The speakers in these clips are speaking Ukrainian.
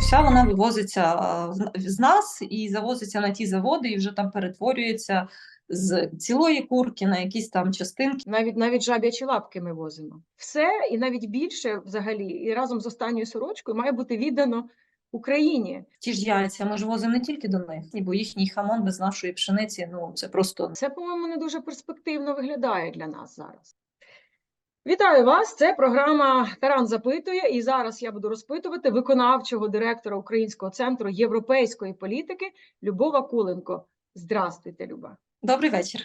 Вся вона вивозиться з- з нас і завозиться на ті заводи, і вже там перетворюється з цілої курки на якісь там частинки. Навіть навіть жаб'ячі лапки ми возимо. Все і навіть більше взагалі, і разом з останньою сорочкою має бути віддано Україні. Ті ж яйця ми ж возимо не тільки до них, бо їхній хамон без нашої пшениці, ну це просто Це, по-моєму, не дуже перспективно виглядає для нас зараз. Вітаю вас! Це програма Таран запитує, і зараз я буду розпитувати виконавчого директора Українського центру європейської політики Любова Куленко. Здрастуйте, Люба. добрий вечір.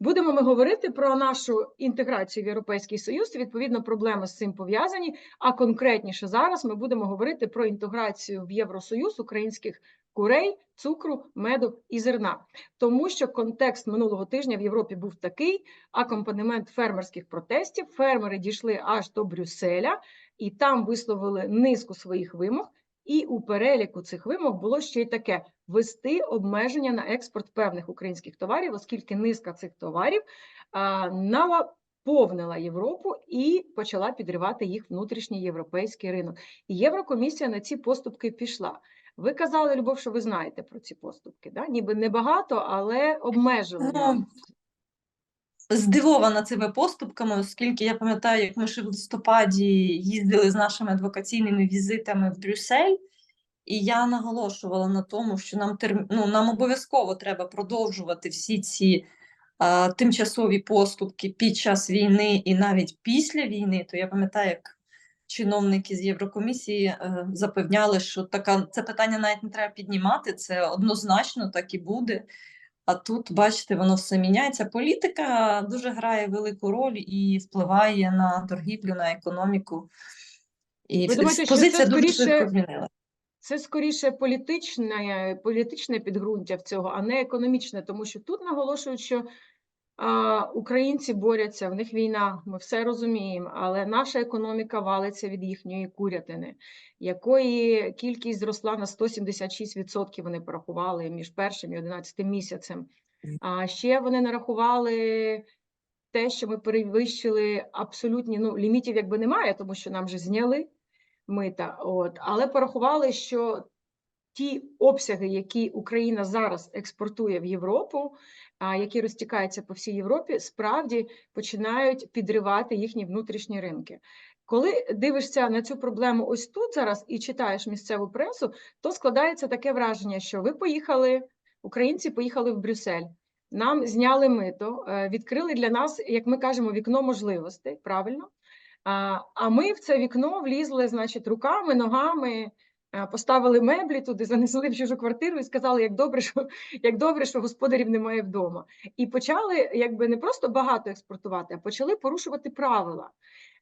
Будемо ми говорити про нашу інтеграцію в Європейський Союз, відповідно, проблеми з цим пов'язані. А конкретніше зараз ми будемо говорити про інтеграцію в Євросоюз українських курей, цукру, меду і зерна. Тому що контекст минулого тижня в Європі був такий: акомпанемент фермерських протестів. Фермери дійшли аж до Брюсселя і там висловили низку своїх вимог. І у переліку цих вимог було ще й таке: ввести обмеження на експорт певних українських товарів, оскільки низка цих товарів а, наповнила Європу і почала підривати їх внутрішній європейський ринок. І Єврокомісія на ці поступки пішла. Ви казали, Любов, що ви знаєте про ці поступки, да? ніби небагато, але обмежили. Ну, здивована цими поступками, оскільки я пам'ятаю, як ми ще в листопаді їздили з нашими адвокаційними візитами в Брюссель, і я наголошувала на тому, що нам терм... ну, нам обов'язково треба продовжувати всі ці тимчасові поступки під час війни і навіть після війни. То я пам'ятаю, як чиновники з Єврокомісії е, запевняли, що така це питання навіть не треба піднімати, це однозначно так і буде. А тут, бачите, воно все міняється. Політика дуже грає велику роль і впливає на торгівлю, на економіку. І Ви думаєте, що позиція це дуже скоріше- змінила. Це скоріше політичне, політичне підґрунтя в цього, а не економічне, тому що тут наголошують, що українці борються, в них війна, ми все розуміємо, але наша економіка валиться від їхньої курятини, якої кількість зросла на 176%, вони порахували між першим і 11 місяцем. А ще вони нарахували те, що ми перевищили абсолютні, ну, лімітів якби немає, тому що нам вже зняли мита. От, але порахували, що ті обсяги, які Україна зараз експортує в Європу, а, які розтікаються по всій Європі, справді починають підривати їхні внутрішні ринки. Коли дивишся на цю проблему ось тут зараз і читаєш місцеву пресу, то складається таке враження, що ви поїхали, українці поїхали в Брюссель. Нам зняли мито, е, відкрили для нас, як ми кажемо, вікно можливостей, правильно? А, ми в це вікно влізли, значить, руками, ногами, поставили меблі туди, занесли в чужу квартиру і сказали, як добре, що як добре, що господарів немає вдома. І почали якби не просто багато експортувати, а почали порушувати правила.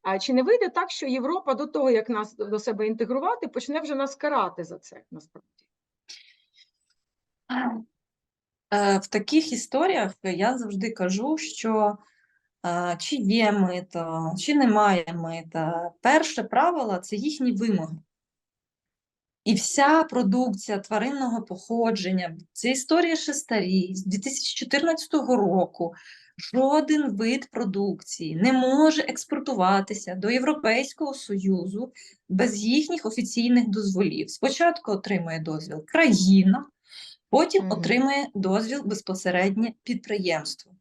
А чи не вийде так, що Європа до того, як нас до себе інтегрувати, почне вже нас карати за це насправді? Е, В таких історіях я завжди кажу, що е, чи є мито, чи немає мита. Перше правило це їхні вимоги. І вся продукція тваринного походження, це історія ще старі, з 2014 року. Жоден вид продукції не може експортуватися до Європейського Союзу без їхніх офіційних дозволів. Спочатку отримує дозвіл країна, потім Мгм. отримує дозвіл безпосередньо підприємство.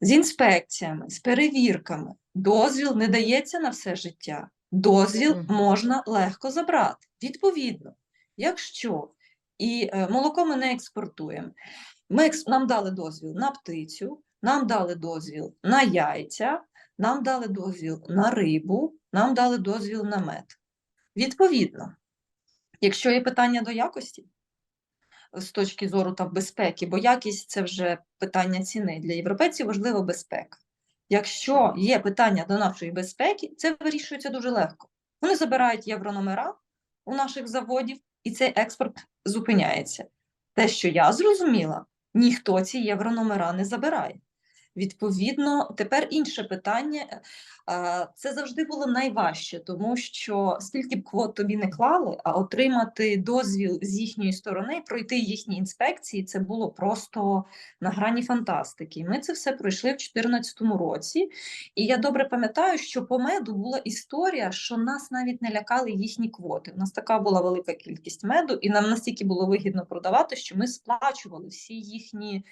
З інспекціями, з перевірками. Дозвіл не дається на все життя. Дозвіл Мгм. можна легко забрати. Відповідно, якщо і е, молоко ми не експортуємо, ми нам дали дозвіл на птицю, нам дали дозвіл на яйця, нам дали дозвіл на рибу, нам дали дозвіл на мед. Відповідно, якщо є питання до якості, з точки зору там, безпеки, бо якість це вже питання ціни. Для європейців важлива безпека. Якщо є питання до нашої безпеки, це вирішується дуже легко. Вони забирають єврономера у наших заводів, і цей експорт зупиняється. Те, що я зрозуміла, ніхто ці єврономера не забирає. Відповідно, тепер інше питання. Е, Це завжди було найважче, тому що скільки б квот тобі не клали, а отримати дозвіл з їхньої сторони, пройти їхні інспекції, це було просто на грані фантастики. Ми це все пройшли в 2014 році. І я добре пам'ятаю, що по меду була історія, що нас навіть не лякали їхні квоти. У нас така була велика кількість меду, і нам настільки було вигідно продавати, що ми сплачували всі їхні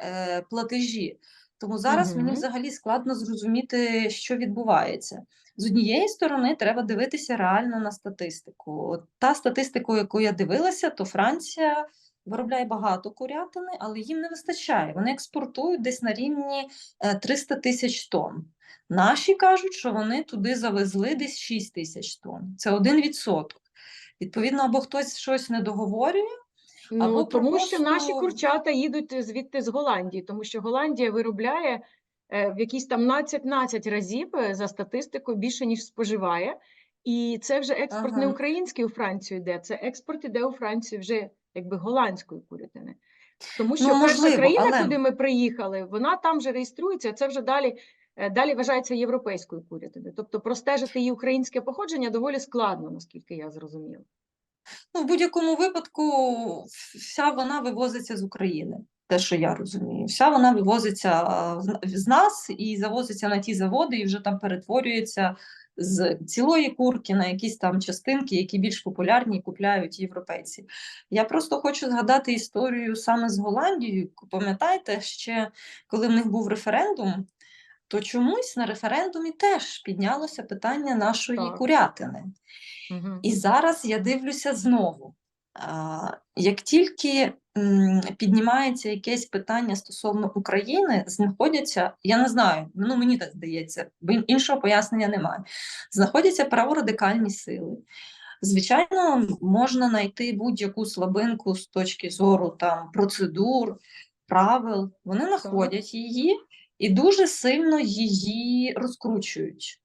е, платежі. Тому зараз мені взагалі складно зрозуміти, що відбувається. З однієї сторони, треба дивитися реально на статистику. Та статистика, яку я дивилася, то Франція виробляє багато курятини, але їм не вистачає. Вони експортують десь на рівні е, 300 тисяч тонн. Наші кажуть, що вони туди завезли десь 6 тисяч тонн. Це 1%. Відповідно, або хтось щось не договорює, Ну, Або тому що наші курчата їдуть звідти з Голландії, тому що Голландія виробляє е, в якісь там 15 разів е, за статистикою більше, ніж споживає. І це вже експорт не український у Францію йде, це експорт іде у Францію вже якби голландської курятини. Тому що Ну, перша країна, але- куди ми приїхали, вона там вже реєструється, це вже далі, е, далі вважається європейською курятиною. Тобто простежити її українське походження доволі складно, наскільки я зрозуміла. Ну, в будь-якому випадку вся вона вивозиться з України. Те, що я розумію, вся вона вивозиться з- з нас і завозиться на ті заводи, і вже там перетворюється з цілої курки на якісь там частинки, які більш популярні і купляють європейці. Я просто хочу згадати історію саме з Голландією. Пам'ятаєте, ще коли в них був референдум, то чомусь на референдумі теж піднялося питання нашої Так. курятини. І зараз я дивлюся знову. Як тільки піднімається якесь питання стосовно України, знаходяться, я не знаю, ну мені так здається, бо іншого пояснення немає. Знаходяться праворадикальні сили. Звичайно, можна знайти будь-яку слабинку з точки зору там процедур, правил. Вони знаходять її і дуже сильно її розкручують.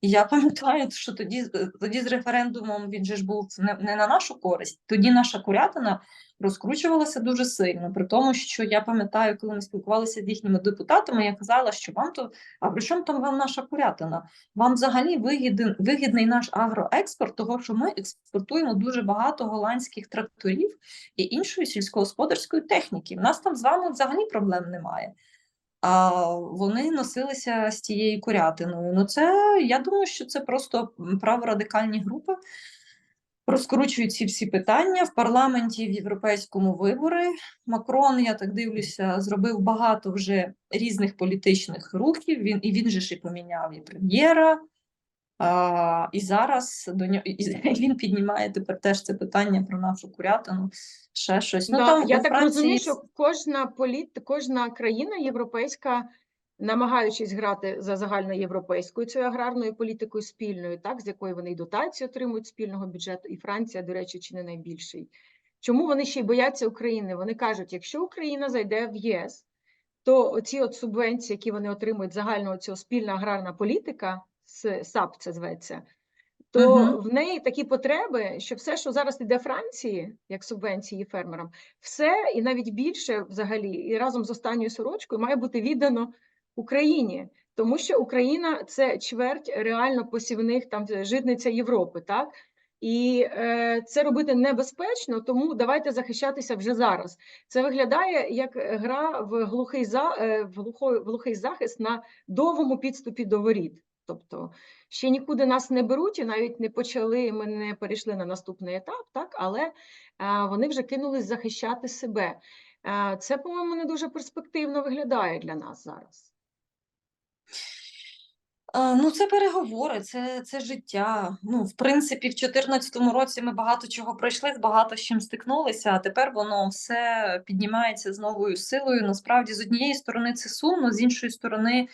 І я пам'ятаю, що тоді, з- тоді з референдумом він же ж був не, не на нашу користь. Тоді наша курятина розкручувалася дуже сильно. При тому, що я пам'ятаю, коли ми спілкувалися з їхніми депутатами, я казала, що вам то, а при чому там вам наша курятина? Вам взагалі вигідний, вигідний наш агроекспорт, того, що ми експортуємо дуже багато голландських тракторів і іншої сільськогосподарської техніки. У нас там з вами взагалі проблем немає. Вони носилися з тією курятиною. Ну, це я думаю, що це просто праворадикальні групи розкручують ці всі питання в парламенті в європейському вибори. Макрон, я так дивлюся, зробив багато вже різних політичних рухів. Він і він же ж і поміняв і прем'єра. А, і зараз до нього і, він піднімає тепер теж це питання про нашу курятину, ще щось. Ну Да, там я так Франції розумію, що кожна політ, кожна країна європейська, намагаючись грати за загальноєвропейською цією аграрною політикою спільною, так, з якої вони й дотації отримують спільного бюджету, і Франція, до речі, чи не найбільший. Чому вони ще й бояться України? Вони кажуть, якщо Україна зайде в ЄС, то оці от субвенції, які вони отримують загального цього спільна аграрна політика, САП це зветься, то Мгм. в неї такі потреби, що все, що зараз йде Франції, як субвенції фермерам, все і навіть більше взагалі, і разом з останньою сорочкою має бути віддано Україні. Тому що Україна це чверть реально посівних там житниця Європи, так? І е, це робити небезпечно, тому давайте захищатися вже зараз. Це виглядає як гра в глухий за е, в глухий захист на довгому підступі до воріт. Тобто ще нікуди нас не беруть і навіть не почали. Ми не перейшли на наступний етап, так але вони вже кинулись захищати себе. Це, по-моєму, не дуже перспективно виглядає для нас зараз. Ну, це переговори, це, це життя. Ну, в принципі, в 2014 році ми багато чого пройшли, багато з чим стикнулися, а тепер воно все піднімається з новою силою. Насправді, з однієї сторони, це сумно, з іншої сторони,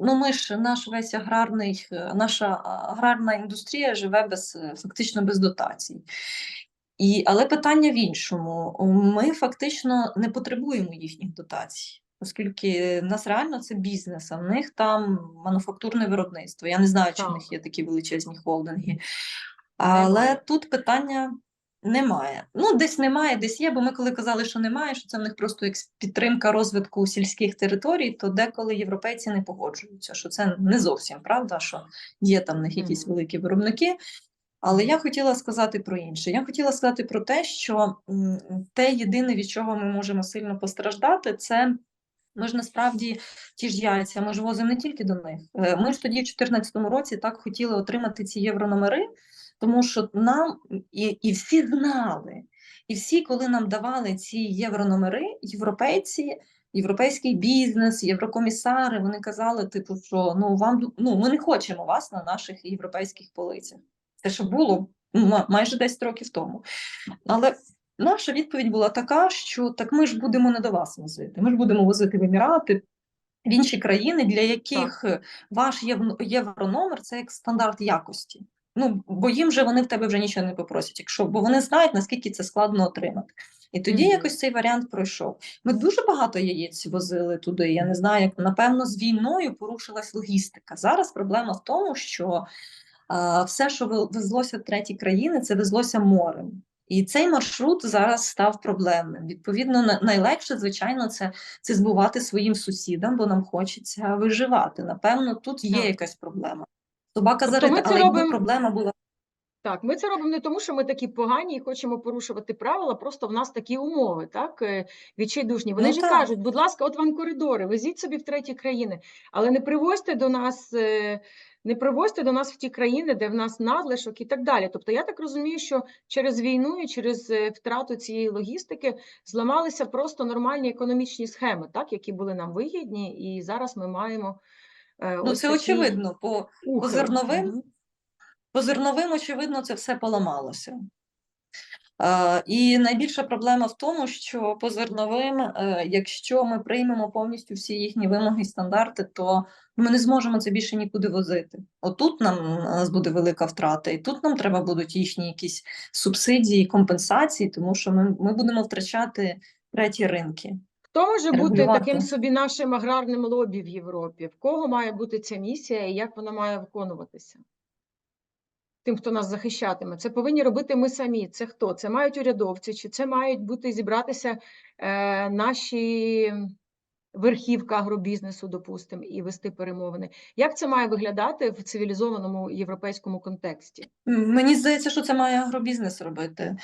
ну, ми ж наш весь аграрний, е, наша аграрна індустрія живе без е, фактично без дотацій. І, але питання в іншому: ми фактично не потребуємо їхніх дотацій. Оскільки в нас реально це бізнес, а в них там мануфактурне виробництво. Я не знаю, чи в них є такі величезні холдинги. Але тут питання Немає. Ну, десь немає, десь є, бо ми коли казали, що немає, що це в них просто як підтримка розвитку сільських територій, то деколи європейці не погоджуються, що це не зовсім правда, що є там в них якісь великі виробники. Але я хотіла сказати про інше. Я хотіла сказати про те, що те єдине, від чого ми можемо сильно постраждати, це ми ж насправді ті ж яйця, ми ж возимо не тільки до них. Е, Ми ж тоді, в 2014 році, так хотіли отримати ці єврономери, тому що нам і, і всі знали, і всі, коли нам давали ці єврономери, європейці, європейський бізнес, єврокомісари, вони казали, типу, що ну вам ну ми не хочемо вас на наших європейських полицях. Це ще було ну, майже 10 років тому. Але наша відповідь була така, що так ми ж будемо не до вас возити. Ми ж будемо возити в Емірати, в інші країни, для яких е, ваш єврономер це як стандарт якості. Ну, бо їм же вони в тебе вже нічого не попросять, якщо бо вони знають, наскільки це складно отримати. І тоді Мгм. якось цей варіант пройшов. Ми дуже багато яєць возили туди. Я не знаю, як напевно з війною порушилась логістика. Зараз проблема в тому, що а, все, що везлося в треті країни, це везлося морем. І цей маршрут зараз став проблемним. Відповідно, найлегше, звичайно, це, це збувати своїм сусідам, бо нам хочеться виживати. Напевно, тут є якась проблема. Собака Тобто зарита, але якби проблема була Так, ми це робимо не тому, що ми такі погані і хочемо порушувати правила, просто в нас такі умови, так, е, відчайдушні. Вони Ну, ж так. кажуть, будь ласка, от вам коридори, везіть собі в треті країни, але не привозьте до нас, е, не привозьте до нас в ті країни, де в нас надлишок і так далі. Тобто я так розумію, що через війну і через е, втрату цієї логістики зламалися просто нормальні економічні схеми, так, які були нам вигідні, і зараз ми маємо ну ось це такий очевидно. По, по зерновим По зерновим, очевидно, це все поламалося. Е, І найбільша проблема в тому, що по зерновим, е, якщо ми приймемо повністю всі їхні вимоги і стандарти, то ми не зможемо це більше нікуди возити. Отут нам у нас буде велика втрата, і тут нам треба будуть їхні якісь субсидії, компенсації, тому що ми, ми будемо втрачати треті ринки. Хто може бути регулювати. таким собі нашим аграрним лобі в Європі? В кого має бути ця місія і як вона має виконуватися? Тим, хто нас захищатиме. Це повинні робити ми самі. Це хто? Це мають урядовці, чи це мають бути зібратися е, наші верхівка агробізнесу, допустимо, і вести перемовини. Як це має виглядати в цивілізованому європейському контексті? Мені здається, що це має агробізнес робити,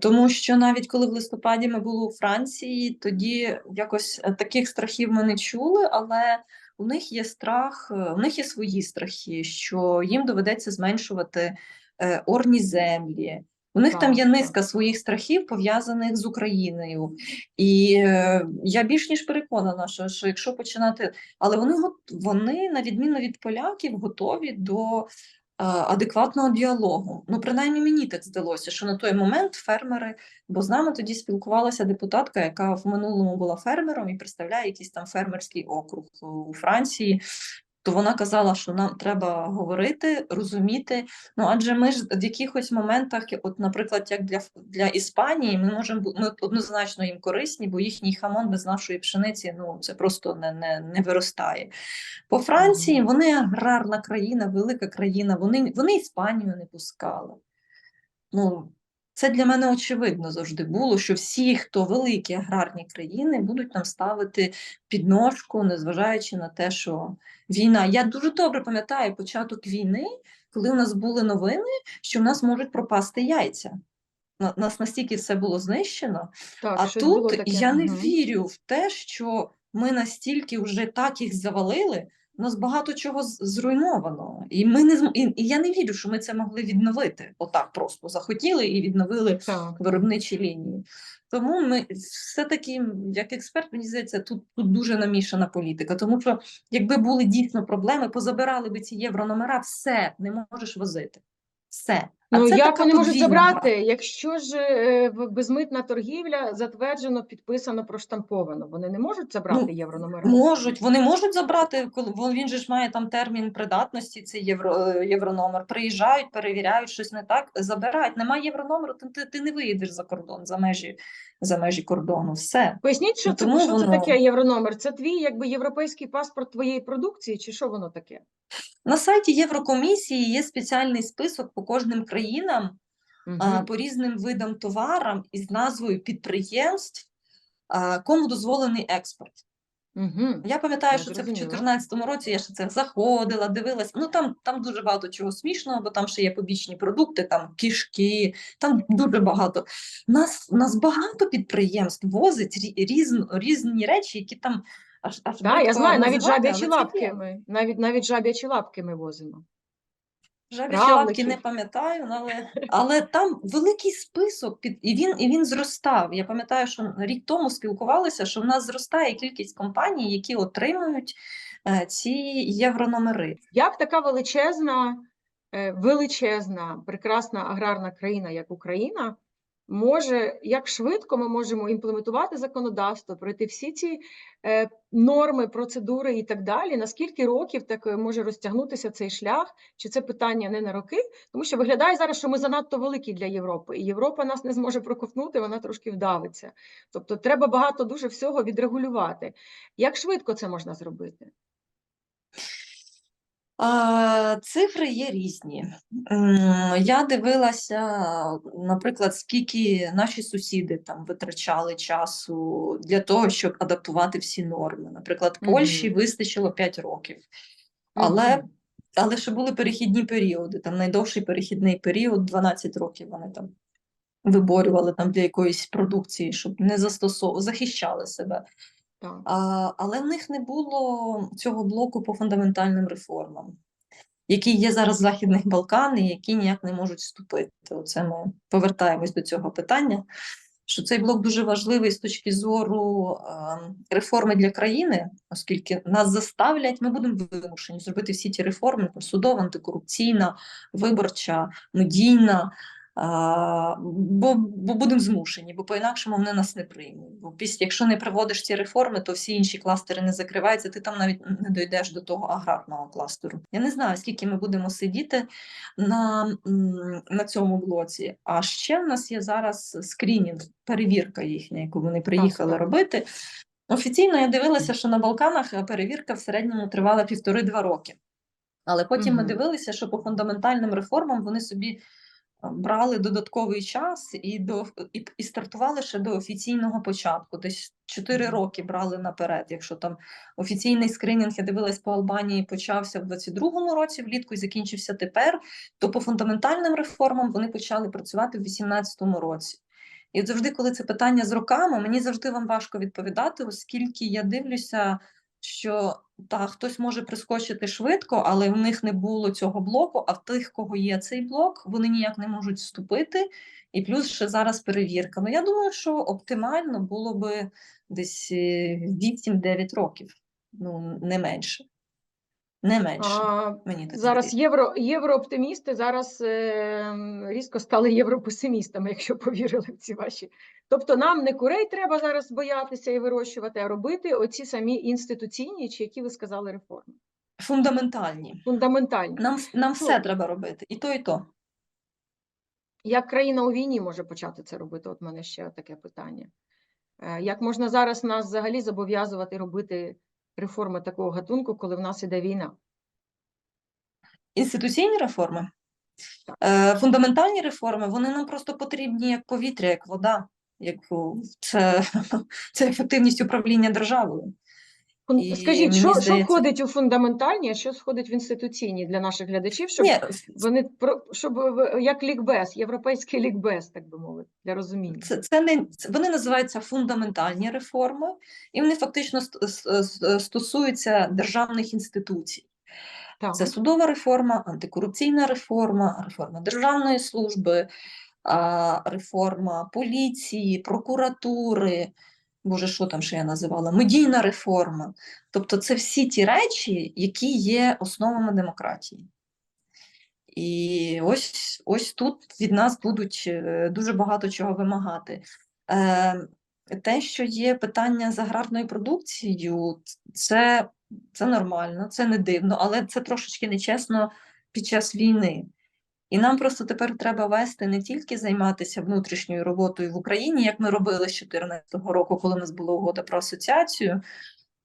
тому що навіть коли в листопаді ми були у Франції, тоді якось е, таких страхів ми не чули, але у них є страх, е, у них є свої страхи, що їм доведеться зменшувати е, орні землі. У них там Так, є так. низка своїх страхів, пов'язаних з Україною. І е, я більш ніж переконана, що, що якщо починати, але вони вони, на відміну від поляків, готові до е, адекватного діалогу. Ну, принаймні мені так здалося, що на той момент фермери, бо з нами тоді спілкувалася депутатка, яка в минулому була фермером і представляє якийсь там фермерський округ у Франції. То вона казала, що нам треба говорити, розуміти. Ну адже ми ж в якихось моментах, от, наприклад, як для, для Іспанії, ми можемо ми однозначно їм корисні, бо їхній хамон без нашої пшениці ну це просто не, не, не виростає. По Франції вони аграрна країна, велика країна, вони, вони Іспанію не пускали. Ну, це для мене очевидно завжди було, що всі, хто великі аграрні країни, будуть нам ставити підножку, незважаючи на те, що війна. Я дуже добре пам'ятаю початок війни, коли у нас були новини, що в нас можуть пропасти яйця. На- Нас настільки все було знищено, Так, а тут таке. я не вірю в те, що ми настільки вже так їх завалили. У нас багато чого зруйновано, і ми не і, і я не вірю, що ми це могли відновити. Отак просто захотіли і відновили Так. виробничі лінії. Тому ми все-таки, як експерт, мені здається, тут, тут дуже намішана політика. Тому що якби були дійсно проблеми, позабирали би ці єврономера, все не можеш возити. Все. А Ну, це як вони можуть забрати, якщо ж е, безмитна торгівля затверджено, підписано, проштамповано? Вони не можуть забрати Ну, єврономера? Можуть, вони можуть забрати, коли він же ж має там термін придатності, цей євро, е, єврономер. Приїжджають, перевіряють, щось не так, забирають. Немає єврономеру, ти, ти, ти не виїдеш за кордон, за межі, за межі кордону. Все. Поясніть, що Ну, це, тому що це воно- таке єврономер? Це твій якби європейський паспорт твоєї продукції, чи що воно таке? На сайті Єврокомісії є спеціальний список по кожним країнам, а, по різним видам товарам із назвою підприємств, а, кому дозволений експорт. Мгм. Я пам'ятаю, що це в 2014 році я ще це заходила, дивилась. Ну там, там дуже багато чого смішного, бо там ще є побічні продукти, там кішки, там дуже багато. Нас, нас багато підприємств возить рі- різні речі, які там аж аж Так, я знаю, навіть жаб'ячі лапки ми, навіть, навіть жаб'ячі лапки ми возимо. Жаб'ячі лапки не пам'ятаю, але, але там великий список під і він і він зростав. Я пам'ятаю, що рік тому спілкувалися, що в нас зростає кількість компаній, які отримують е, ці єврономери. Як така величезна, е, величезна, прекрасна аграрна країна, як Україна, може, як швидко ми можемо імплементувати законодавство, пройти всі ці е, норми, процедури і так далі? Наскільки років так е, може розтягнутися цей шлях? Чи це питання не на роки? Тому що виглядає зараз, що ми занадто великі для Європи, і Європа нас не зможе проковтнути, вона трошки вдавиться. Тобто треба багато дуже всього відрегулювати. Як швидко це можна зробити? Цифри є різні. Я дивилася, наприклад, скільки наші сусіди там витрачали часу для того, щоб адаптувати всі норми. Наприклад, Польщі Мгм. вистачило 5 років. Але, Мгм. але ще були перехідні періоди. Там найдовший перехідний період 12 років вони там виборювали там для якоїсь продукції, щоб не застосовували, захищали себе. А, але в них не було цього блоку по фундаментальним реформам, які є зараз в Західних Балкан і які ніяк не можуть вступити. Оце ми повертаємось до цього питання. Що цей блок дуже важливий з точки зору е, реформи для країни, оскільки нас заставлять, ми будемо вимушені зробити всі ті реформи: судова, антикорупційна, виборча, медійна. Бо, бо будемо змушені, бо по-інакшому вони нас не приймуть. Бо після, якщо не проводиш ці реформи, то всі інші кластери не закриваються, ти там навіть не дійдеш до того аграрного кластеру. Я не знаю, скільки ми будемо сидіти на, на цьому блоці. А ще в нас є зараз скрінінг, перевірка їхня, яку вони приїхали робити. Офіційно я дивилася, що на Балканах е, перевірка в середньому тривала півтори-два роки. Але потім ми дивилися, що по фундаментальним реформам вони собі брали додатковий час і, до, і, і стартували ще до офіційного початку. Десь 4 роки брали наперед. Якщо там офіційний скринінг, я дивилась по Албанії, почався в 22-му році влітку і закінчився тепер, то по фундаментальним реформам вони почали працювати в 18-му році. І от завжди, коли це питання з роками, мені завжди вам важко відповідати, оскільки я дивлюся, що та хтось може прискочити швидко, але в них не було цього блоку. А в тих, кого є цей блок, вони ніяк не можуть вступити. І плюс ще зараз перевірка. Ну я думаю, що оптимально було би десь е, 8-9 років, ну не менше. Не менше. А, Мені так зараз євро, єврооптимісти зараз е, різко стали європесимістами, якщо повірили в ці ваші. Тобто нам не курей треба зараз боятися і вирощувати, а робити оці самі інституційні, чи які ви сказали, реформи. Фундаментальні. Фундаментальні. Нам, нам Ну, все треба робити, і то, і то. Як країна у війні може почати це робити? От в мене ще таке питання. Е, Як можна зараз нас взагалі зобов'язувати робити реформи такого гатунку, коли в нас іде війна? Інституційні реформи, е, фундаментальні реформи, вони нам просто потрібні як повітря, як вода, як це, це ефективність управління державою. І Скажіть, що, що входить у фундаментальні, а що входить в інституційні для наших глядачів, щоб Ні, вони щоб як лікбез, європейський лікбез, так би мовити, для розуміння. це, це не вони називаються фундаментальні реформи, і вони фактично стосуються державних інституцій. Так. Це судова реформа, антикорупційна реформа, реформа державної служби, реформа поліції, прокуратури. Боже, що там ще я називала? Медійна реформа. Тобто, це всі ті речі, які є основами демократії. І ось, ось тут від нас будуть е, дуже багато чого вимагати. Е, Те, що є питання з аграрною продукцією, це, це нормально, це не дивно, але це трошечки нечесно під час війни. І нам просто тепер треба вести не тільки займатися внутрішньою роботою в Україні, як ми робили з 2014 року, коли у нас була угода про асоціацію,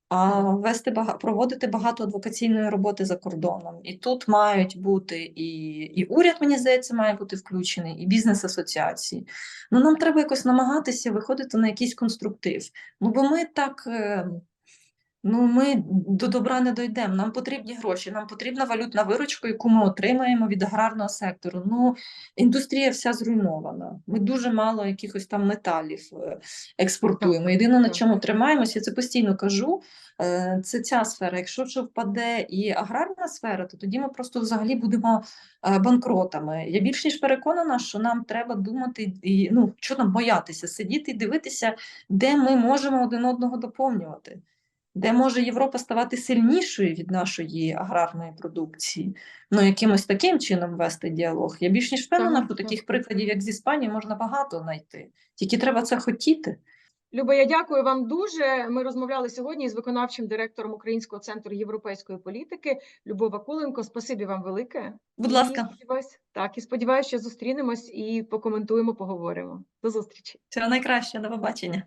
а вести проводити багато адвокаційної роботи за кордоном. І тут мають бути і, і уряд, мені здається, має бути включений, і бізнес-асоціації. Ну, нам треба якось намагатися виходити на якийсь конструктив. Ну, бо ми так. Ну, ми до добра не дійдемо. Нам потрібні гроші, нам потрібна валютна виручка, яку ми отримаємо від аграрного сектору. Ну, індустрія вся зруйнована. Ми дуже мало якихось там металів е, експортуємо. Єдине, на чому тримаємося, я це постійно кажу. е, Це ця сфера. Якщо вже впаде і аграрна сфера, то тоді ми просто взагалі будемо е, банкротами. Я більш ніж переконана, що нам треба думати і ну що нам боятися, сидіти і дивитися, де ми можемо один одного доповнювати де може Європа ставати сильнішою від нашої аграрної продукції, ну якимось таким чином вести діалог. Я більш ніж впевнена, що таких прикладів, як з Іспанії, можна багато знайти. Тільки треба це хотіти. Люба, я дякую вам дуже. Ми розмовляли сьогодні з виконавчим директором Українського центру європейської політики Любов Вакуленко. Спасибі вам велике. Будь І ласка, сподіваюсь- так, і сподіваюся, що зустрінемось і покоментуємо, поговоримо. До зустрічі. всього найкраще, до побачення.